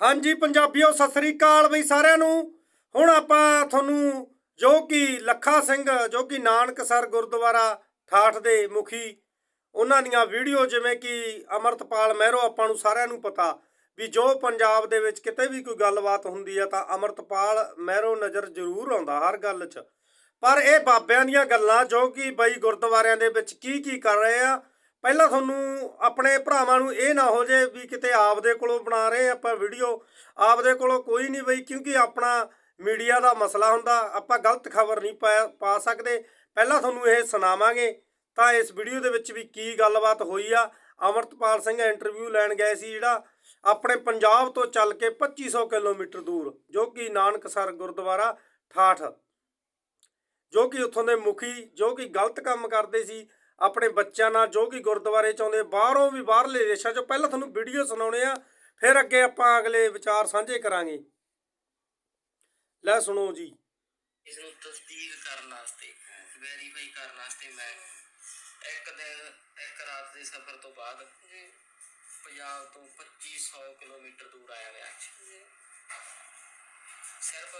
ਹਾਂਜੀ ਪੰਜਾਬੀਓ, ਸਤਿ ਸ੍ਰੀ ਅਕਾਲ ਬਈ ਸਾਰਿਆਂ ਨੂੰ। ਹੁਣ ਆਪਾਂ ਤੁਹਾਨੂੰ ਜੋ ਕਿ ਲੱਖਾ ਸਿੰਘ, ਜੋ ਕਿ ਨਾਨਕਸਰ ਗੁਰਦੁਆਰਾ ਠਾਠ ਦੇ ਮੁਖੀ, ਉਹਨਾਂ ਦੀਆਂ ਵੀਡੀਓ ਜਿਵੇਂ ਕਿ ਅਮਰਤਪਾਲ ਮਹਿਰੋ ਆਪਾਂ ਨੂੰ ਸਾਰਿਆਂ ਨੂੰ ਪਤਾ ਵੀ ਜੋ ਪੰਜਾਬ ਦੇ ਵਿੱਚ ਕਿਤੇ ਵੀ ਕੋਈ ਗੱਲਬਾਤ ਹੁੰਦੀ ਆ ਤਾਂ ਅਮਰਤਪਾਲ ਮਹਿਰੋ ਨਜ਼ਰ ਜ਼ਰੂਰ ਆਉਂਦਾ ਹਰ ਗੱਲ 'ਚ। ਪਰ ਇਹ ਬਾਬਿਆਂ ਦੀਆਂ ਗੱਲਾਂ ਜੋ ਕਿ ਬਈ ਗੁਰਦੁਆਰਿਆਂ ਦੇ ਵਿੱਚ ਕੀ ਕੀ ਕਰ ਰਹੇ ਆ ਪਹਿਲਾਂ ਤੁਹਾਨੂੰ ਆਪਣੇ ਭਰਾਵਾਂ ਨੂੰ ਇਹ ਨਾ ਹੋ ਜੇ ਵੀ ਕਿਤੇ ਆਪਦੇ ਕੋਲੋਂ ਬਣਾ ਰਹੇ ਆਪਾਂ ਵੀਡੀਓ ਆਪਦੇ ਕੋਲੋਂ ਕੋਈ ਨਹੀਂ ਬਈ, ਕਿਉਂਕਿ ਆਪਣਾ ਮੀਡੀਆ ਦਾ ਮਸਲਾ ਹੁੰਦਾ, ਆਪਾਂ ਗਲਤ ਖਬਰ ਨਹੀਂ ਪਾ ਪਾ ਸਕਦੇ। ਪਹਿਲਾਂ ਤੁਹਾਨੂੰ ਇਹ ਸੁਣਾਵਾਂਗੇ ਤਾਂ ਇਸ ਵੀਡੀਓ ਦੇ ਵਿੱਚ ਵੀ ਕੀ ਗੱਲਬਾਤ ਹੋਈ ਆ। ਅਮਰਤਪਾਲ ਸਿੰਘ ਇੰਟਰਵਿਊ ਲੈਣ ਗਏ ਸੀ ਜਿਹੜਾ, ਆਪਣੇ ਪੰਜਾਬ ਤੋਂ ਚੱਲ ਕੇ 2500 ਕਿਲੋਮੀਟਰ ਦੂਰ, ਜੋ ਕਿ ਨਾਨਕਸਰ ਗੁਰਦੁਆਰਾ ਠਾਠ। ਜੋ ਕਿ ਉੱਥੋਂ ਦੇ ਮੁਖੀ, ਜੋ ਕਿ ਗਲਤ ਕੰਮ ਕਰਦੇ ਸੀ। ਆਪਣੇ ਬੱਚਿਆਂ ਨਾਲ ਜੋ ਕਿ ਗੁਰਦੁਆਰੇ ਚ ਆਉਂਦੇ ਬਾਹਰੋਂ ਵੀ ਬਾਹਰਲੇ ਦੇਸ਼ਾਂ ਚੋਂ ਪਹਿਲਾਂ ਤੁਹਾਨੂੰ ਵੀਡੀਓ ਸੁਣਾਉਣੇ ਆ ਫਿਰ ਅੱਗੇ ਆਪਾਂ ਅਗਲੇ ਵਿਚਾਰ ਸਾਂਝੇ ਕਰਾਂਗੇ। ਲੈ ਸੁਣੋ ਜੀ। ਇਸ ਨੂੰ ਤਸਦੀਕ ਕਰਨ ਵਾਸਤੇ ਵੈਰੀਫਾਈ ਕਰਨ ਵਾਸਤੇ ਮੈਂ ਇੱਕ ਦਿਨ ਇੱਕ ਰਾਤ ਦੇ ਸਫ਼ਰ ਤੋਂ ਬਾਅਦ ਜੀ। ਪੰਜਾਬ ਤੋਂ 2500 ਕਿਲੋਮੀਟਰ ਦੂਰ ਆਇਆ ਮੈਂ ਅੱਜ ਸਿਰਫ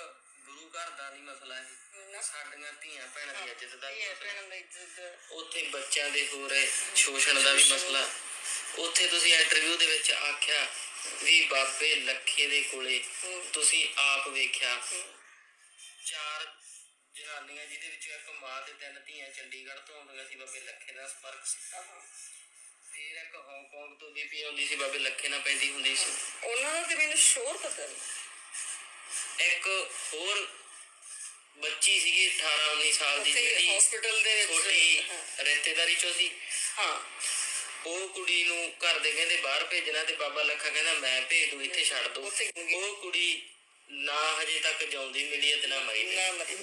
ਗੁਰੂ ਘਰ ਦਾ ਨਹੀਂ ਮਸਲਾ ਹੈ ਨਾ। ਸਾਡੀਆਂ ਧੀਆਂ ਭੈਣਾਂ ਦੀ ਇੱਜ਼ਤ ਦਾ ਵੀ ਇਹ ਮਸਲਾ। ਭੈਣਾਂ ਦਾ ਇੱਜ਼ਤ ਉੱਥੇ ਬੱਚਿਆਂ ਦੇ ਹੋ ਰਹੇ ਸ਼ੋਸ਼ਣ ਦਾ ਵੀ ਮਸਲਾ। ਉੱਥੇ ਤੁਸੀਂ ਇੰਟਰਵਿਊ ਦੇ ਵਿੱਚ ਆਖਿਆ ਵੀ ਬਾਬੇ ਲੱਖੇ ਦੇ ਕੋਲੇ। ਤੁਸੀਂ ਆਪ ਵੇਖਿਆ। ਚਾਰ ਜਨਾਨੀਆਂ ਜਿਹਦੇ ਵਿੱਚੋਂ ਇੱਕ ਮਾਂ ਤੇ ਤਿੰਨ ਧੀਆਂ ਚੰਡੀਗੜ੍ਹ ਤੋਂ ਆਉਂਦੀਆਂ ਸੀ ਬਾਬੇ ਲੱਖੇ ਦਾ ਸੰਪਰਕ ਸੀ। ਆਹਾਂ। ਫਿਰ ਇੱਕ ਹਾਂਗਕਾਂਗ ਤੋਂ ਬੀਪੀ ਆਉਂਦੀ ਸੀ ਬਾਬੇ ਲੱਖੇ ਨਾਲ ਪੈਂਦੀ ਹੁੰਦੀ ਸੀ। ਉਹਨਾਂ ਦਾ ਤੇ ਮੈਨੂੰ ਸ਼ੋਰ ਪਤਾ ਨਹੀਂ ਇੱਕ ਹੋਰ ਬੱਚੀ ਸੀਗੀ 18 19 ਸਾਲ ਦੀ ਜਿਹੜੀ ਹਸਪੀਟਲ ਦੇ ਵਿੱਚ ਛੋਟੀ। ਰਿਸ਼ਤੇਦਾਰੀ ਚੋਂ ਸੀ ਹਾਂ ਉਹ ਕੁੜੀ ਨੂੰ ਘਰ ਦੇ ਕਹਿੰਦੇ ਬਾਹਰ ਭੇਜਣਾ ਤੇ ਬਾਬਾ ਲੱਖਾ ਕਹਿੰਦਾ ਮੈਂ ਭੇਜ ਦੂੰ ਇੱਥੇ ਛੱਡ ਦੋ। ਉਹ ਕੁੜੀ ਨਾ ਹਜੇ ਤੱਕ ਜਿਉਂਦੀ ਮਿਲੀ ਤੇ ਨਾ ਮਰੀ ਨਾ। ਮਰੀ।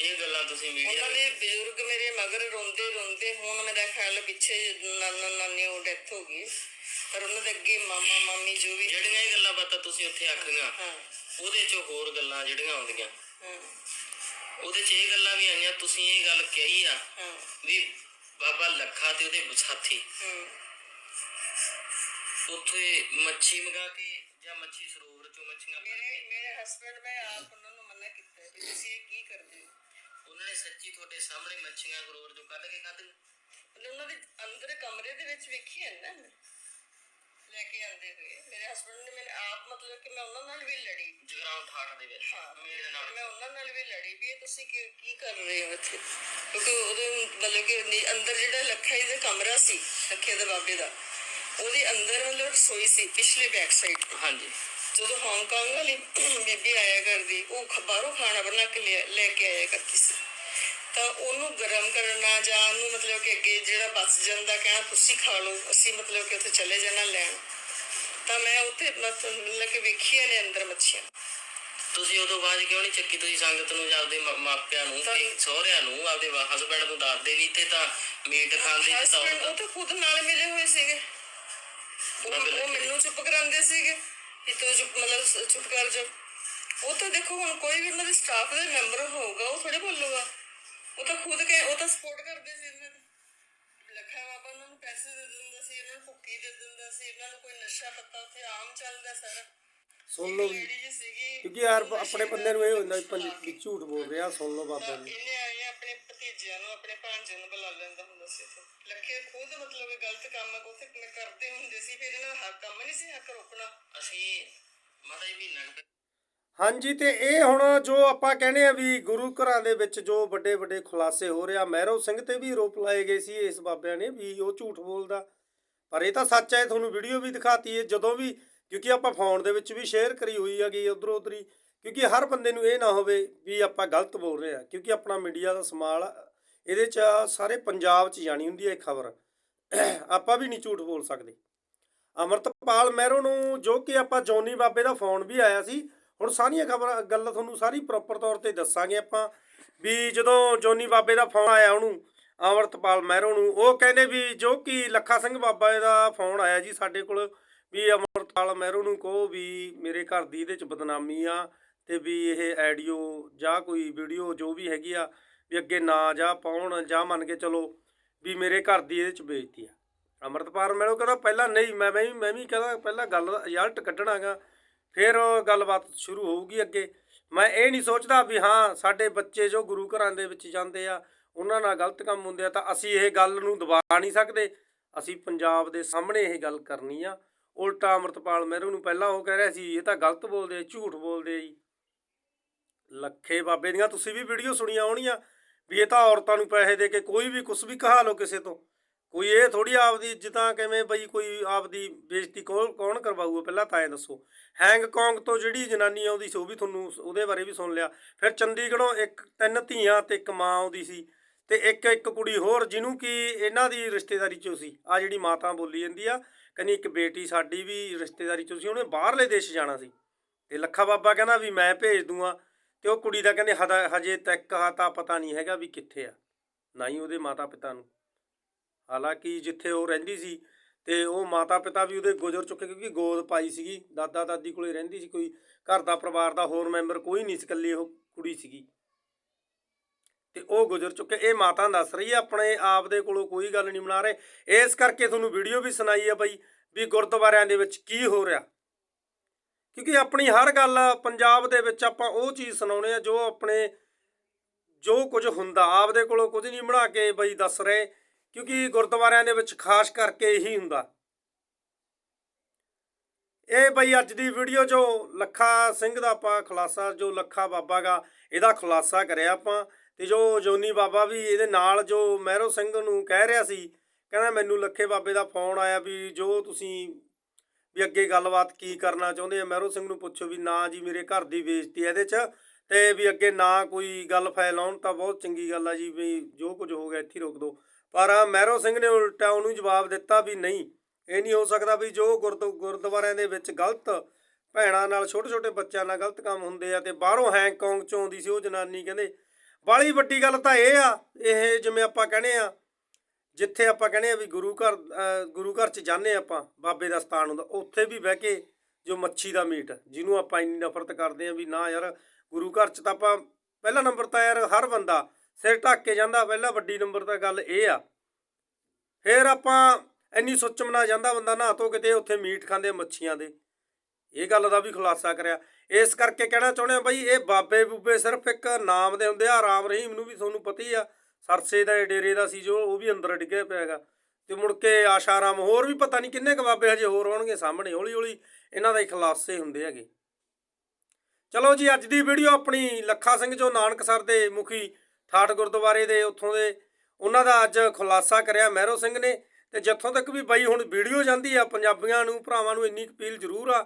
ਇਹ ਗੱਲਾਂ ਤੁਸੀਂ ਮੀਡੀਆ ਉਹਨਾਂ ਦੇ ਬਜ਼ੁਰਗ ਮੇਰੇ ਮਗਰ ਰੋਂਦੇ ਰੋਂਦੇ ਹੁਣ ਮੇਰਾ ਖਿਆਲ ਪਿੱਛੇ ਨਾਨਾ ਨਾਨੀ ਉਹ ਡੈਥ ਹੋ ਗਈ ਪਰ ਉਹਨਾਂ ਦੇ ਅੱਗੇ ਮਾਮਾ ਮਾਮੀ ਜੋ ਵੀ ਜਿਹੜੀਆਂ ਇਹ ਗੱਲਾਂ ਬਾਤਾਂ ਤੁਸੀਂ ਉੱਥੇ ਆਖੀਆਂ ਹਾਂ ਉਹਦੇ ਚ ਹੋਰ ਗੱਲਾਂ ਜਿਹੜੀਆਂ ਆਉਂਦੀਆਂ। ਹਾਂ। ਉਹਦੇ ਚ ਇਹ ਗੱਲਾਂ ਵੀ ਆਈਆਂ ਤੁਸੀਂ ਇਹ ਗੱਲ ਕਹੀ ਆ ਵੀ ਬਾਬਾ ਲੱਖਾ ਤੇ ਉਹਦੇ ਸਾਥੀ। ਹੂੰ। ਉੱਥੇ ਮੱਛੀ ਮੰਗਾ ਕੇ ਜਾਂ ਮੱਛੀ ਸਰੋਵਰ ਚੋਂ ਮੱਛੀਆਂ ਮੇਰੇ ਮੇਰੇ ਹਸਬੰਡ ਮੈਂ ਆਪ ਉਹਨਾਂ ਨੂੰ ਮਨਾ ਕੀਤਾ ਵੀ ਤੁਸੀਂ ਇਹ ਕੀ ਕਰਦੇ ਹੋ? ਉਹਨਾਂ ਨੇ ਸੱਚੀ ਤੁਹਾਡੇ ਸਾਹਮਣੇ ਮੱਛੀਆਂ ਸਰੋਵਰ ਚੋਂ ਕੱਢ ਕੇ ਖਾਧੀਆਂ ਮਤਲਬ ਉਹਨਾਂ ਦੇ ਅੰਦਰ ਕਮਰੇ ਦੇ ਵਿੱਚ ਵੇਖੀ ਹੈ ਨਾ। ਲੈ ਕੇ ਆਂਦੇ ਹੋਏ ਮੇਰੇ ਹਸਬੰਡ ਨੇ ਮੈਨੂੰ ਆਪ ਮਤਲਬ ਕਿ ਮੈਂ ਉਹਨਾਂ ਨਾਲ ਵੀ ਲੜੀ। ਜਗਰਾਉਂ ਠਾਠ ਦੇ ਵਿੱਚ। ਹਾਂ ਮੇਰੇ ਨਾਲ। ਮੈਂ ਉਹਨਾਂ ਨਾਲ ਵੀ ਲੜੀ ਵੀ ਇਹ ਤੁਸੀਂ ਕੀ ਕੀ ਕਰ ਰਹੇ ਹੋ ਇੱਥੇ? ਕਿਉਂਕਿ ਉਹਦੇ ਮਤਲਬ ਕਿ ਅੰਦਰ ਜਿਹੜਾ ਲੱਖਾ ਜੀ ਦਾ ਕਮਰਾ ਸੀ ਲੱਖੇ ਦੇ ਬਾਬੇ ਦਾ ਉਹਦੇ ਅੰਦਰ ਮਤਲਬ ਰਸੋਈ ਸੀ ਪਿਛਲੇ ਬੈਕ ਸਾਈਡ ਤੇ। ਹਾਂਜੀ। ਜਦੋਂ ਹਾਂਗਕਾਂਗ ਵਾਲੀ ਬੀਬੀ ਆਇਆ ਕਰਦੀ ਉਹ ਬਾਹਰੋਂ ਖਾਣਾ ਬਣਾ ਕੇ ਲੈ ਕੇ ਆਇਆ ਕਰਦੀ ਸੀ। ਤਾਂ ਉਹਨੂੰ ਗਰਮ ਕਰਨਾ ਜਾਂ ਉਹਨੂੰ ਮਤਲਬ ਕਿ ਅੱਗੇ ਜਿਹੜਾ ਬਚ ਜਾਂਦਾ ਕਹਿਣਾ ਤੁਸੀਂ ਖਾ ਲਓ ਅਸੀਂ ਮਤਲਬ ਕਿ ਉੱਥੇ ਚਲੇ ਜਾਣਾ ਲੈਣ। ਤਾਂ ਮੈਂ ਉੱਥੇ ਮਤਲਬ ਕਿ ਵੇਖੀਆਂ ਨੇ ਅੰਦਰ ਮੱਛੀਆਂ। ਤੁਸੀਂ ਉਦੋਂ ਬਾਅਦ ਕਿਉਂ ਨਹੀਂ ਚੱਕੀ ਤੁਸੀਂ ਸੰਗਤ ਨੂੰ ਜਾਂ ਆਪਦੇ ਮਾਪਿਆਂ ਨੂੰ ਤੇ ਸਹੁਰਿਆਂ ਨੂੰ ਆਪਦੇ ਹਸਬੰਡ ਨੂੰ ਦੱਸਦੇ ਵੀ ਤੇ ਤਾਂ ਮੀਟ ਖਾਂਦੇ ਤੇ ਤਾਂ ਉਹ ਤਾਂ ਖੁਦ ਨਾਲ ਮਿਲੇ ਹੋਏ ਸੀਗੇ। ਉਹ। ਮੈਨੂੰ ਚੁੱਪ ਕਰਾਉਂਦੇ ਸੀਗੇ ਕਿ ਤੂੰ ਚੁੱਪ ਮਤਲਬ ਚੁੱਪ ਕਰ ਜਾ। ਉਹ ਤਾਂ ਦੇਖੋ ਹੁਣ ਕੋਈ ਵੀ ਮਤਲਬ ਸਟਾਫ ਦਾ ਮੈਂਬਰ ਹੋਊਗਾ ਉਹ ਥੋੜੇ ਬੋਲੂਗਾ। ਉਹ ਤਾਂ ਖੁਦ ਕਹੇ ਉਹ ਤਾਂ ਸਪੋਰਟ ਕਰਦੇ ਸੀ ਇਹਨਾਂ ਦੀ ਲੱਖਾ ਬਾਬਾ ਉਹਨਾਂ ਨੂੰ ਪੈਸੇ ਦੇ ਦਿੰਦਾ ਸੀ ਇਹਨਾਂ ਨੂੰ ਭੁੱਕੀ ਦੇ ਦਿੰਦਾ ਸੀ ਇਹਨਾਂ ਨੂੰ ਕੋਈ ਨਸ਼ਾ ਪੱਤਾ ਉੱਥੇ ਆਮ ਚੱਲਦਾ ਸਾਰਾ। ਸੁਣ ਲਓ ਜੀ। ਕਿਉਂਕਿ ਯਾਰ ਆਪਣੇ ਬੰਦੇ ਨੂੰ ਇਹ ਹੁੰਦਾ ਵੀ ਝੂਠ ਬੋਲ ਰਿਹਾ ਸੁਣ ਲਓ ਬਾਬੇ ਨੂੰ ਇਹਨੇ ਆਏ ਆਪਣੇ ਭਤੀਜਿਆਂ ਨੂੰ ਆਪਣੇ ਭਾਂਜੇ ਨੂੰ ਬੁਲਾ ਲੈਂਦਾ ਹੁੰਦਾ ਸੀ ਇੱਥੇ ਲੱਖੇ ਖੁਦ ਮਤਲਬ ਇਹ ਗਲਤ ਕੰਮ ਉੱਥੇ ਕਰਦੇ ਹੁੰਦੇ ਸੀ ਫਿਰ ਇਹਨਾਂ ਦਾ ਹੱਕ ਕੰਮ ਨਹੀਂ ਸੀ ਹੱਕ ਰੋਕਣਾ। ਅਸੀਂ ਮਾਤਾ ਜੀ ਵੀ ਨੰਗ ਹਾਂਜੀ, ਤੇ ਇਹ ਹੁਣ ਜੋ ਆਪਾਂ ਕਹਿੰਦੇ ਆ ਵੀ ਗੁਰੂ ਘਰਾਂ ਦੇ ਵਿੱਚ ਜੋ ਵੱਡੇ ਵੱਡੇ ਖੁਲਾਸੇ ਹੋ ਰਿਹਾ ਮਹਿਰੋ ਸਿੰਘ ਤੇ ਵੀ ਆਰੋਪ ਲਾਏ ਗਏ ਸੀ ਇਸ ਬਾਬਿਆਂ ਨੇ ਵੀ ਉਹ ਝੂਠ ਬੋਲਦਾ। ਪਰ ਇਹ ਤਾਂ ਸੱਚ ਹੈ, ਤੁਹਾਨੂੰ ਵੀਡੀਓ ਵੀ ਦਿਖਾਤੀ ਹੈ, ਜਦੋਂ ਵੀ ਕਿਉਂਕਿ ਆਪਾਂ ਫੋਨ ਦੇ ਵਿੱਚ ਵੀ ਸ਼ੇਅਰ ਕਰੀ ਹੋਈ ਹੈਗੀ ਉਧਰੋਂ ਉਧਰੀ, ਕਿਉਂਕਿ ਹਰ ਬੰਦੇ ਨੂੰ ਇਹ ਨਾ ਹੋਵੇ ਵੀ ਆਪਾਂ ਗਲਤ ਬੋਲ ਰਹੇ ਆ, ਕਿਉਂਕਿ ਆਪਣਾ ਮੀਡੀਆ ਦਾ ਸਮਾਲ ਇਹਦੇ 'ਚ ਸਾਰੇ ਪੰਜਾਬ 'ਚ ਜਾਣੀ ਹੁੰਦੀ ਹੈ ਇਹ ਖਬਰ। ਆਪਾਂ ਵੀ ਨਹੀਂ ਝੂਠ ਬੋਲ ਸਕਦੇ। ਅਮਰਤਪਾਲ ਮਹਿਰੋ ਨੂੰ ਜੋ ਕਿ ਆਪਾਂ ਜੋਨੀ ਬਾਬੇ ਦਾ ਫੋਨ ਵੀ ਆਇਆ ਸੀ ਹੁਣ ਸਾਰੀਆਂ ਖਬਰਾਂ, ਗੱਲ ਤੁਹਾਨੂੰ ਸਾਰੀ ਪ੍ਰੋਪਰ ਤੌਰ ਤੇ ਦੱਸਾਂਗੇ ਆਪਾਂ ਵੀ ਜਦੋਂ ਜੋਨੀ ਬਾਬੇ ਦਾ ਫੋਨ ਆਇਆ ਉਹਨੂੰ, ਅਮਰਤਪਾਲ ਮਹਿਰੋ ਨੂੰ, ਉਹ ਕਹਿੰਦੇ ਵੀ ਜੋ ਕਿ ਲੱਖਾ ਸਿੰਘ ਬਾਬਾ ਦਾ ਫੋਨ ਆਇਆ ਜੀ ਸਾਡੇ ਕੋਲ ਵੀ ਅਮਰਤਪਾਲ ਮਹਿਰੋ ਨੂੰ ਕਹੋ ਵੀ ਮੇਰੇ ਘਰ ਦੀ ਇਹਦੇ ਚ ਬਦਨਾਮੀ ਆ ਤੇ ਵੀ ਇਹ ਆਡੀਓ ਜਾਂ ਕੋਈ ਵੀਡੀਓ ਜੋ ਵੀ ਹੈਗੀ ਆ, ਵੀ ਅੱਗੇ ਨਾ ਜਾ ਪਾਉਣ ਜਾਂ ਮੰਨ ਕੇ ਚਲੋ ਵੀ ਮੇਰੇ ਘਰ ਦੀ ਇਹਦੇ ਚ ਬੇਇੱਜ਼ਤੀ ਆ। ਅਮਰਤਪਾਲ ਮਹਿਰੋ ਕਹਿੰਦਾ ਪਹਿਲਾਂ ਨਹੀਂ, ਮੈਂ ਮੈਂ ਵੀ ਮੈਂ ਵੀ ਕਹਿੰਦਾ ਪਹਿਲਾਂ ਗੱਲ ਦਾ ਰਿਜ਼ਲਟ ਕੱਢਣਾਗਾ। ਫਿਰ ਉਹ ਗੱਲਬਾਤ ਸ਼ੁਰੂ ਹੋਊਗੀ ਅੱਗੇ। ਮੈਂ ਇਹ ਨਹੀਂ ਸੋਚਦਾ ਵੀ ਹਾਂ, ਸਾਡੇ ਬੱਚੇ ਜੋ ਗੁਰੂ ਘਰਾਂ ਦੇ ਵਿੱਚ ਜਾਂਦੇ ਆ, ਉਹਨਾਂ ਨਾਲ ਗਲਤ ਕੰਮ ਹੁੰਦੇ ਆ, ਤਾਂ ਅਸੀਂ ਇਹ ਗੱਲ ਨੂੰ ਦਬਾ ਨਹੀਂ ਸਕਦੇ। ਅਸੀਂ ਪੰਜਾਬ ਦੇ ਸਾਹਮਣੇ ਇਹ ਗੱਲ ਕਰਨੀ ਆ। ਉਲਟਾ ਅਮਰਤਪਾਲ ਮਹਿਰੂ ਨੂੰ ਪਹਿਲਾਂ ਉਹ ਕਹਿ ਰਿਹਾ ਸੀ, ਇਹ ਤਾਂ ਗਲਤ ਬੋਲਦੇ ਝੂਠ ਬੋਲਦੇ ਜੀ। ਲੱਖੇ ਬਾਬੇ ਦੀਆਂ ਤੁਸੀਂ ਵੀ ਵੀਡੀਓ ਸੁਣੀਆਂ ਹੋਣੀਆਂ, ਵੀ ਇਹ ਤਾਂ ਔਰਤਾਂ ਨੂੰ ਪੈਸੇ ਦੇ ਕੇ ਕੋਈ ਵੀ ਕੁਝ ਵੀ ਕਹਾ ਲਓ ਕਿਸੇ ਤੋਂ। ਕੋਈ ਇਹ ਥੋੜੀ ਆਪਦੀ ਇੱਜ਼ਤਾਂ ਕਿਵੇਂ ਬਈ ਕੋਈ ਆਪਦੀ ਬੇਇੱਜ਼ਤੀ ਕੌਣ ਕੌਣ ਕਰਵਾਊਗਾ? ਪਹਿਲਾਂ ਤਾਂ ਇਹ ਦੱਸੋ। ਹੈਂਗਕਾਂਗ ਤੋਂ ਜਿਹੜੀ ਜਨਾਨੀ ਆਉਂਦੀ ਸੀ ਉਹ ਵੀ ਤੁਹਾਨੂੰ ਉਹਦੇ ਬਾਰੇ ਵੀ ਸੁਣ ਲਿਆ। ਫਿਰ ਚੰਡੀਗੜ੍ਹੋਂ ਇੱਕ, ਤਿੰਨ ਧੀਆਂ ਤੇ ਇੱਕ ਮਾਂ ਆਉਂਦੀ ਸੀ ਤੇ ਇੱਕ ਇੱਕ ਕੁੜੀ ਹੋਰ ਜਿਹਨੂੰ ਕਿ ਇਹਨਾਂ ਦੀ ਰਿਸ਼ਤੇਦਾਰੀ ਚੋਂ ਸੀ। ਆ ਜਿਹੜੀ ਮਾਤਾ ਬੋਲੀ ਜਾਂਦੀ ਆ, ਕਹਿੰਦੀ ਇੱਕ ਬੇਟੀ ਸਾਡੀ ਵੀ ਰਿਸ਼ਤੇਦਾਰੀ ਚੋਂ ਸੀ, ਉਹਨੇ ਬਾਹਰਲੇ ਦੇਸ਼ ਜਾਣਾ ਸੀ। ਤੇ ਲੱਖਾ ਬਾਬਾ ਕਹਿੰਦਾ ਵੀ ਮੈਂ ਭੇਜ ਦੂੰਗਾ। ਤੇ ਉਹ ਕੁੜੀ ਦਾ ਕਹਿੰਦੇ ਹਦਾ- ਹਜੇ ਤੱਕ ਆ ਤਾਂ ਪਤਾ ਨਹੀਂ ਹੈਗਾ ਵੀ ਕਿੱਥੇ ਆ। ਨਾ ਹੀ ਉਹਦੇ ਮਾਤਾ ਪਿਤਾ ਨੂੰ। ਹਾਲਾਂਕਿ ਜਿੱਥੇ ਉਹ ਰਹਿੰਦੀ ਸੀ ਤੇ ਉਹ ਮਾਤਾ ਪਿਤਾ ਵੀ ਉਹਦੇ ਗੁਜ਼ਰ ਚੁੱਕੇ ਕਿਉਂਕਿ ਗੋਦ ਪਾਈ ਸੀਗੀ ਦਾਦਾ ਦਾਦੀ ਕੋਲੇ ਰਹਿੰਦੀ ਸੀ ਕੋਈ, ਘਰ ਦਾ ਪਰਿਵਾਰ ਦਾ ਹੋਰ ਮੈਂਬਰ ਕੋਈ ਨਹੀਂ ਸੀ ਇਕੱਲੀ, ਉਹ ਕੁੜੀ ਸੀਗੀ। ਤੇ ਉਹ ਗੁਜ਼ਰ ਚੁੱਕੇ, ਇਹ ਮਾਤਾ ਦੱਸ ਰਹੀ ਹੈ ਆਪਣੇ ਆਪ ਦੇ ਕੋਲੋਂ ਕੋਈ ਗੱਲ ਨਹੀਂ ਬਣਾ ਰਹੇ। ਇਸ ਕਰਕੇ ਤੁਹਾਨੂੰ ਵੀਡੀਓ ਵੀ ਸੁਣਾਈ ਆ ਬਈ, ਵੀ ਗੁਰਦੁਆਰਿਆਂ ਦੇ ਵਿੱਚ ਕੀ ਹੋ ਰਿਹਾ। ਕਿਉਂਕਿ ਆਪਣੀ ਹਰ ਗੱਲ ਪੰਜਾਬ ਦੇ ਵਿੱਚ ਆਪਾਂ ਉਹ ਚੀਜ਼ ਸੁਣਾਉਣੇ ਆ, ਜੋ ਆਪਣੇ, ਜੋ ਕੁਝ ਹੁੰਦਾ ਆਪਦੇ ਕੋਲੋਂ ਕੁਝ ਨਹੀਂ ਬਣਾ ਕੇ ਬਈ ਦੱਸ ਰਹੇ। ਕਿਉਂਕਿ ਗੁਰਦੁਆਰਿਆਂ ਦੇ ਵਿੱਚ ਖਾਸ ਕਰਕੇ ਇਹੀ ਹੁੰਦਾ। ਇਹ ਬਈ ਅੱਜ ਦੀ ਵੀਡੀਓ ਜੋ ਲੱਖਾ ਸਿੰਘ ਦਾ ਆਪਾਂ ਖੁਲਾਸਾ, ਜੋ ਲੱਖਾ ਬਾਬਾ ਗਾ, ਇਹਦਾ ਖੁਲਾਸਾ ਕਰਿਆ ਆਪਾਂ ਤੇ ਜੋ ਜੋਨੀ ਬਾਬਾ ਵੀ ਇਹਦੇ ਨਾਲ ਜੋ ਮਹਿਰੋ ਸਿੰਘ ਨੂੰ ਕਹਿ ਰਿਹਾ ਸੀ, ਕਹਿੰਦਾ ਮੈਨੂੰ ਲੱਖੇ ਬਾਬੇ ਦਾ ਫੋਨ ਆਇਆ ਵੀ ਜੋ ਤੁਸੀਂ ਵੀ ਅੱਗੇ ਗੱਲਬਾਤ ਕੀ ਕਰਨਾ ਚਾਹੁੰਦੇ ਆ, ਮਹਿਰੋ ਸਿੰਘ ਨੂੰ ਪੁੱਛੋ ਵੀ ਨਾ ਜੀ ਮੇਰੇ ਘਰ ਦੀ ਬੇਇੱਜ਼ਤੀ ਹੈ ਇਹਦੇ 'ਚ ਤੇ ਵੀ ਅੱਗੇ ਨਾ ਕੋਈ ਗੱਲ ਫੈਲਾਉਣ ਤਾਂ ਬਹੁਤ ਚੰਗੀ ਗੱਲ ਆ ਜੀ, ਵੀ ਜੋ ਕੁਝ ਹੋ ਗਿਆ ਇੱਥੇ ਰੋਕ ਦਿਓ। ਪਰ ਮਹਿਰੋ ਸਿੰਘ ਨੇ ਉਲਟਾ ਉਹਨੂੰ ਜਵਾਬ ਦਿੱਤਾ ਵੀ ਨਹੀਂ। ਇਹ ਨਹੀਂ ਹੋ ਸਕਦਾ ਵੀ ਜੋ ਗੁਰਦ, ਗੁਰਦੁਆਰਿਆਂ ਦੇ ਵਿੱਚ ਗਲਤ ਭੈਣਾਂ ਨਾਲ ਛੋਟੇ ਛੋਟੇ ਬੱਚਿਆਂ ਨਾਲ ਗਲਤ ਕੰਮ ਹੁੰਦੇ ਆ ਤੇ ਬਾਹਰੋਂ ਹੈਂਗਕਾਂਗ ਚੋਂ ਆਉਂਦੀ ਸੀ ਉਹ ਜਨਾਨੀ ਕਹਿੰਦੇ, ਬਾਲੀ ਵੱਡੀ ਗੱਲ ਤਾਂ ਇਹ ਆ, ਇਹ ਜਿਵੇਂ ਆਪਾਂ ਕਹਿੰਦੇ ਆ, ਜਿੱਥੇ ਆਪਾਂ ਕਹਿੰਦੇ ਆ ਵੀ ਗੁਰੂ ਘਰ ਗੁਰੂ ਘਰ ਚ ਜਾਂਦੇ ਆਪਾਂ, ਬਾਬੇ ਦਾ ਸਥਾਨ ਹੁੰਦਾ, ਉੱਥੇ ਵੀ ਬਹਿ ਕੇ ਜੋ ਮੱਛੀ ਦਾ ਮੀਟ, ਜਿਹਨੂੰ ਆਪਾਂ ਇੰਨੀ ਨਫ਼ਰਤ ਕਰਦੇ ਆ ਵੀ ਨਾ ਯਾਰ, ਗੁਰੂ ਘਰ ਚ ਤਾਂ ਆਪਾਂ ਪਹਿਲਾ ਨੰਬਰ ਤਾਂ ਯਾਰ ਹਰ ਬੰਦਾ ਸਿਰ ਢੱਕ ਕੇ ਜਾਂਦਾ, ਪਹਿਲਾਂ ਵੱਡੀ ਨੰਬਰ ਤਾਂ ਗੱਲ ਇਹ ਆ। ਫਿਰ ਆਪਾਂ ਇੰਨੀ ਸੁੱਚ ਮਨਾ ਜਾਂਦਾ ਬੰਦਾ, ਨਹਾ ਧੋ ਕਿਤੇ ਉੱਥੇ ਮੀਟ ਖਾਂਦੇ ਮੱਛੀਆਂ ਦੇ। ਇਹ ਗੱਲ ਦਾ ਵੀ ਖੁਲਾਸਾ ਕਰਿਆ। ਇਸ ਕਰਕੇ ਕਹਿਣਾ ਚਾਹੁੰਦੇ ਆ ਬਈ, ਇਹ ਬਾਬੇ ਬੂਬੇ ਸਿਰਫ ਇੱਕ ਨਾਮ ਦੇ ਹੁੰਦੇ ਆ, ਰਾਮ ਰਹੀਮ ਨੂੰ ਵੀ ਤੁਹਾਨੂੰ ਪਤਾ ਹੀ ਆ। ਸਰਸੇ ਦਾ, ਡੇਰੇ ਦਾ ਸੀ ਜੋ, ਉਹ ਵੀ ਅੰਦਰ ਡਿੱਗਿਆ ਪਿਆ ਹੈਗਾ। ਤੇ ਮੁੜ ਕੇ ਆਸ਼ਾਰਾਮ ਹੋਰ ਵੀ ਪਤਾ ਨਹੀਂ ਕਿੰਨੇ ਕੁ ਬਾਬੇ ਹਜੇ ਹੋਰ ਆਉਣਗੇ ਸਾਹਮਣੇ ਹੌਲੀ ਹੌਲੀ ਇਹਨਾਂ ਦਾ ਹੀ ਖੁਲਾਸੇ ਹੁੰਦੇ ਹੈਗੇ। ਚਲੋ ਜੀ, ਅੱਜ ਦੀ ਵੀਡੀਓ ਆਪਣੀ ਲੱਖਾ ਸਿੰਘ ਜੋ ਨਾਨਕਸਰ ਦੇ ਮੁਖੀ ਠਾਠ ਗੁਰਦੁਆਰੇ ਦੇ ਉੱਥੋਂ ਦੇ। ਉਹਨਾਂ ਦਾ ਅੱਜ ਖੁਲਾਸਾ ਕਰਿਆ ਮਹਿਰੋ ਸਿੰਘ ਨੇ ਤੇ ਜਿੱਥੋਂ ਤੱਕ ਵੀ ਬਾਈ ਹੁਣ ਵੀਡੀਓ ਜਾਂਦੀ ਆ, ਪੰਜਾਬੀਆਂ ਨੂੰ, ਭਰਾਵਾਂ ਨੂੰ ਇੰਨੀ ਅਪੀਲ ਜ਼ਰੂਰ ਆ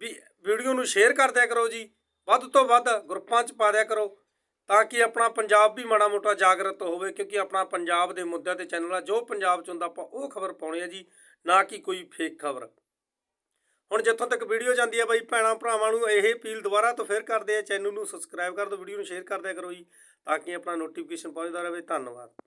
ਵੀ ਵੀਡੀਓ ਨੂੰ ਸ਼ੇਅਰ ਕਰ ਦਿਆ ਕਰੋ ਜੀ। ਵੱਧ ਤੋਂ ਵੱਧ ਗਰੁੱਪਾਂ 'ਚ ਪਾ ਦਿਆ ਕਰੋ ਤਾਂ ਕਿ ਆਪਣਾ ਪੰਜਾਬ ਵੀ ਮਾੜਾ ਮੋਟਾ ਜਾਗਰਤ ਹੋਵੇ, ਕਿਉਂਕਿ ਆਪਣਾ ਪੰਜਾਬ ਦੇ ਮੁੱਦਿਆਂ ਤੇ ਚੈਨਲ ਆ, ਜੋ ਪੰਜਾਬ 'ਚ ਹੁੰਦਾ ਆਪਾਂ ਉਹ ਖਬਰ ਪਾਉਣੀ ਆ ਜੀ, ਨਾ ਕਿ ਕੋਈ ਫੇਕ ਖਬਰ। ਹੁਣ ਜਿੱਥੋਂ ਤੱਕ ਵੀਡੀਓ ਜਾਂਦੀ ਹੈ ਬਾਈ, ਭੈਣਾਂ ਭਰਾਵਾਂ ਨੂੰ ਇਹ ਅਪੀਲ ਦੁਬਾਰਾ ਤੋਂ ਫਿਰ ਕਰਦੇ ਆ, ਚੈਨਲ ਨੂੰ ਸਬਸਕ੍ਰਾਈਬ ਕਰ ਦਿਓ, ਵੀਡੀਓ ਨੂੰ ਸ਼ੇਅਰ ਕਰ ਦਿਆ ਕਰੋ ਜੀ, ਤਾਂ ਕਿ ਆਪਣਾ ਨੋਟੀਫਿਕੇਸ਼ਨ ਪਹੁੰਚਦਾ ਰਹੇ। ਧੰਨਵਾਦ।